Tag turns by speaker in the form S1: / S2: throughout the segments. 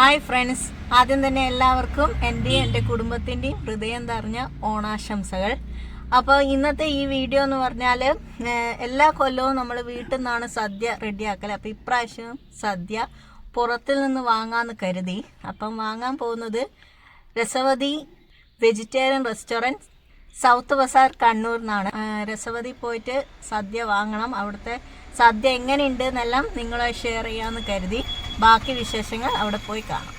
S1: Hi friends ആദ്യം തന്നെ എല്ലാവർക്കും എന്റെയും എന്റെ കുടുംബത്തിന്റെയും ഹൃദയം നിറഞ്ഞ ഓണാശംസകൾ. അപ്പോൾ ഇന്നത്തെ ഈ വീഡിയോ എന്ന് പറഞ്ഞാൽ എല്ലാ കൊല്ലവും നമ്മൾ വീട്ടിൽ നിന്നാണ് സദ്യ റെഡിയാക്കൽ അപ്പോൾ ഇപ്രാവശ്യം സദ്യ പുറത്തിൽ നിന്ന് വാങ്ങാമെന്ന് കരുതി. അപ്പം വാങ്ങാൻ പോകുന്നത് Rasavathi vegetarian restaurant south Bazaar Kannur നിന്നാണ്. രസവതി പോയിട്ട് സദ്യ വാങ്ങണം. അവിടുത്തെ സദ്യ എങ്ങനെയുണ്ട് എന്നെല്ലാം നിങ്ങളെ ഷെയർ ചെയ്യാമെന്ന് കരുതി. ബാക്കി വിശേഷങ്ങൾ അവിടെ പോയി കാണാം.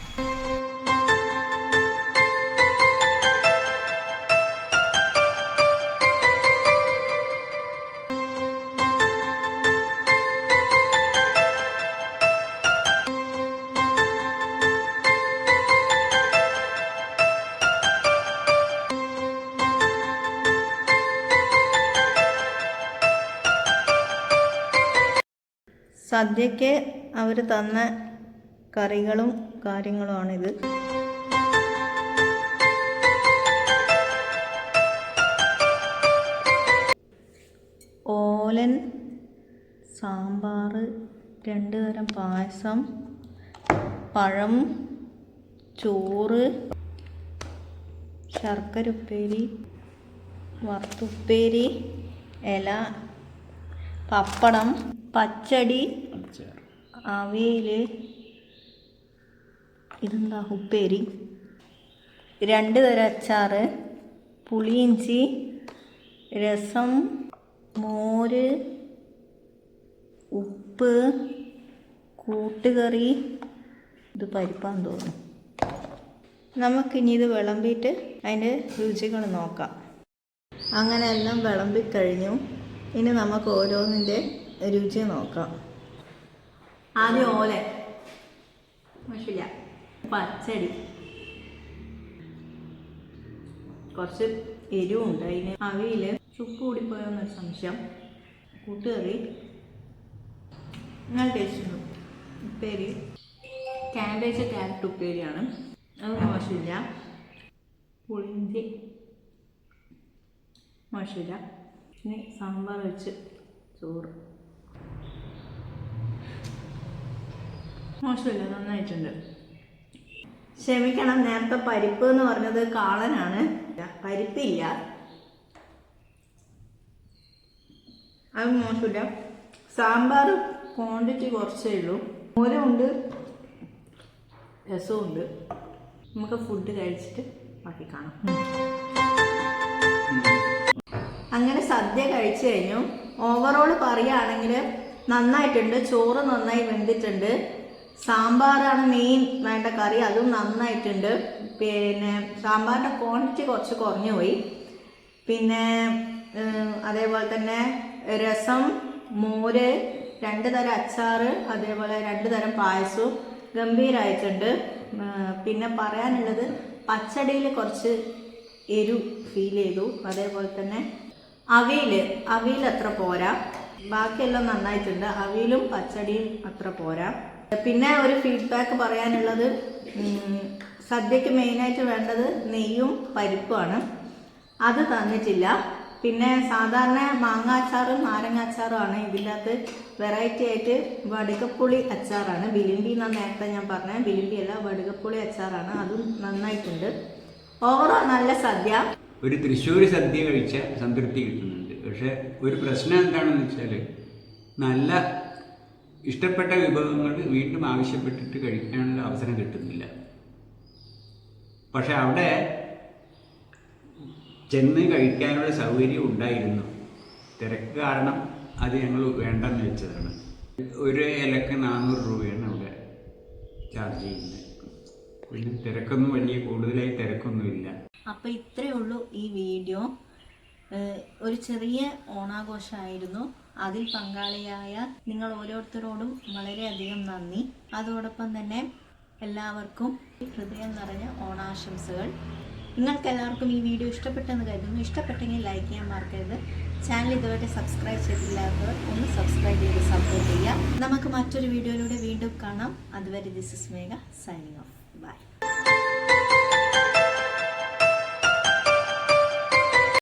S1: സദ്യക്ക് അവർ തന്ന കറികളും കാര്യങ്ങളുമാണിത്. ഓലൻ സാമ്പാർ രണ്ട് തരം പായസം പഴം ചോറ് ശർക്കര ഉപ്പേരി വറുത്തുപ്പേരി ഇല പപ്പടം പച്ചടി അവിയൽ ഇതെന്താ ഉപ്പേരി? രണ്ട് തരം അച്ചാർ പുളിയിഞ്ചി രസം മോര് ഉപ്പ് കൂട്ടുകറി. ഇത് പരിപ്പാന്ന് തോന്നുന്നു. നമുക്കിനി ഇത് വിളമ്പിയിട്ട് അതിന്റെ രുചികൾ നോക്കാം. അങ്ങനെ എല്ലാം വിളമ്പി കഴിഞ്ഞു. ഇനി നമുക്ക് ഓരോന്നിന്റെ രുചി നോക്കാം. ആദ്യം ഓല മോശമില്ല പച്ചടി. കുറച്ച് എരിവുണ്ട്. അതിന് അവിയിൽ ചുക്ക് കൂടിപ്പോയെന്നൊരു സംശയം. കൂട്ടുകറി. നല്ല ടേസ്റ്റ് ഉപ്പേരി. ക്യാബേജ് ക്യാരറ്റ് ഉപ്പേരിയാണ്. അത് മോശമില്ല പുളിഞ്ചി മോശമില്ല പിന്നെ സാമ്പാർ വെച്ച് ചോറ്. മോശമില്ല നന്നായിട്ടുണ്ട്. ക്ഷമിക്കണം നേരത്തെ പരിപ്പ് എന്ന് പറഞ്ഞത് കാളനാണ്. പരിപ്പില്ല. അത് മോശമില്ല. സാമ്പാർ ക്വാണ്ടിറ്റി കുറച്ചേ ഉള്ളൂ. മോരമുണ്ട് രസമുണ്ട്. നമുക്ക് ഫുഡ് കഴിച്ചിട്ട് ബാക്കി കാണാം. അങ്ങനെ സദ്യ കഴിച്ചു കഴിഞ്ഞു. ഓവറോൾ പറയുകയാണെങ്കിൽ നന്നായിട്ടുണ്ട് ചോറ് നന്നായി വെന്തിട്ടുണ്ട്. സാമ്പാറാണ് മെയിൻ വേണ്ട കറി. അതും നന്നായിട്ടുണ്ട്. പിന്നെ സാമ്പാറിന്റെ ക്വാണ്ടിറ്റി കുറച്ച് കുറഞ്ഞു പോയി. പിന്നെ അതേപോലെ തന്നെ രസം മോര് രണ്ട് തരം അച്ചാറ് അതേപോലെ രണ്ട് തരം പായസവും ഗംഭീരമായിട്ടുണ്ട് ഏഹ്, പിന്നെ പറയാനുള്ളത് പച്ചടിയിൽ കുറച്ച് എരു ഫീൽ ചെയ്തു. അതേപോലെ തന്നെ അവിയൽ അവിയൽ അത്ര പോരാ. ബാക്കിയെല്ലാം നന്നായിട്ടുണ്ട്. അവിയലും പച്ചടിയും അത്ര പോരാ. പിന്നെ ഒരു ഫീഡ്ബാക്ക് പറയാനുള്ളത് സദ്യക്ക് മെയിനായിട്ട് വേണ്ടത് നെയ്യും പരിപ്പുമാണ്. അത് തന്നിട്ടില്ല. പിന്നെ സാധാരണ മാങ്ങാച്ചാറും നാരങ്ങാച്ചാറുമാണ് ഇതിനകത്ത് വെറൈറ്റി ആയിട്ട് വടുകപ്പുളി അച്ചാറാണ്. ബിലിമ്പി എന്നാണ് നേരത്തെ ഞാൻ പറഞ്ഞത് ബിലിമ്പി അല്ല വടുകപ്പുളി അച്ചാറാണ്. അതും നന്നായിട്ടുണ്ട്. ഓവറോൾ നല്ല സദ്യ.
S2: ഒരു തൃശ്ശൂർ സദ്യ കഴിച്ച സംതൃപ്തി കിട്ടുന്നുണ്ട്. പക്ഷേ ഒരു പ്രശ്നം എന്താണെന്ന് വെച്ചാൽ നല്ല ഇഷ്ടപ്പെട്ട വിഭവങ്ങൾ വീണ്ടും ആവശ്യപ്പെട്ടിട്ട് കഴിക്കാനുള്ള അവസരം കിട്ടുന്നില്ല. പക്ഷെ അവിടെ ചെന്ന് കഴിക്കാനുള്ള സൗകര്യം ഉണ്ടായിരുന്നു. തിരക്ക് കാരണം അത് ഞങ്ങൾ വേണ്ടെന്ന് വെച്ചതാണ്. ഒരു ഇലക്ക് നാനൂറ് രൂപയാണ് അവിടെ ചാർജ് ചെയ്യുന്നത്. പിന്നെ തിരക്കൊന്നും വലിയ കൂടുതലായി തിരക്കൊന്നുമില്ല.
S1: അപ്പോൾ ഇത്രയേ ഉള്ളൂ ഈ വീഡിയോ. ഒരു ചെറിയ ഓണാഘോഷമായിരുന്നു. അതിൽ പങ്കാളിയായ നിങ്ങൾ ഓരോരുത്തരോടും വളരെയധികം നന്ദി. അതോടൊപ്പം തന്നെ എല്ലാവർക്കും ഹൃദയം നിറഞ്ഞ ഓണാശംസകൾ. നിങ്ങൾക്ക് എല്ലാവർക്കും ഈ വീഡിയോ ഇഷ്ടപ്പെട്ടെന്ന് കരുതുന്നു. ഇഷ്ടപ്പെട്ടെങ്കിൽ ലൈക്ക് ചെയ്യാൻ മറക്കരുത്. ചാനൽ ഇതുവരെ സബ്സ്ക്രൈബ് ചെയ്തില്ലാത്തവർ ഒന്ന് സബ്സ്ക്രൈബ് ചെയ്ത് സപ്പോർട്ട് ചെയ്യാം നമുക്ക് മറ്റൊരു വീഡിയോയിലൂടെ വീണ്ടും കാണാം. അതുവരെ this is Megha signing off bye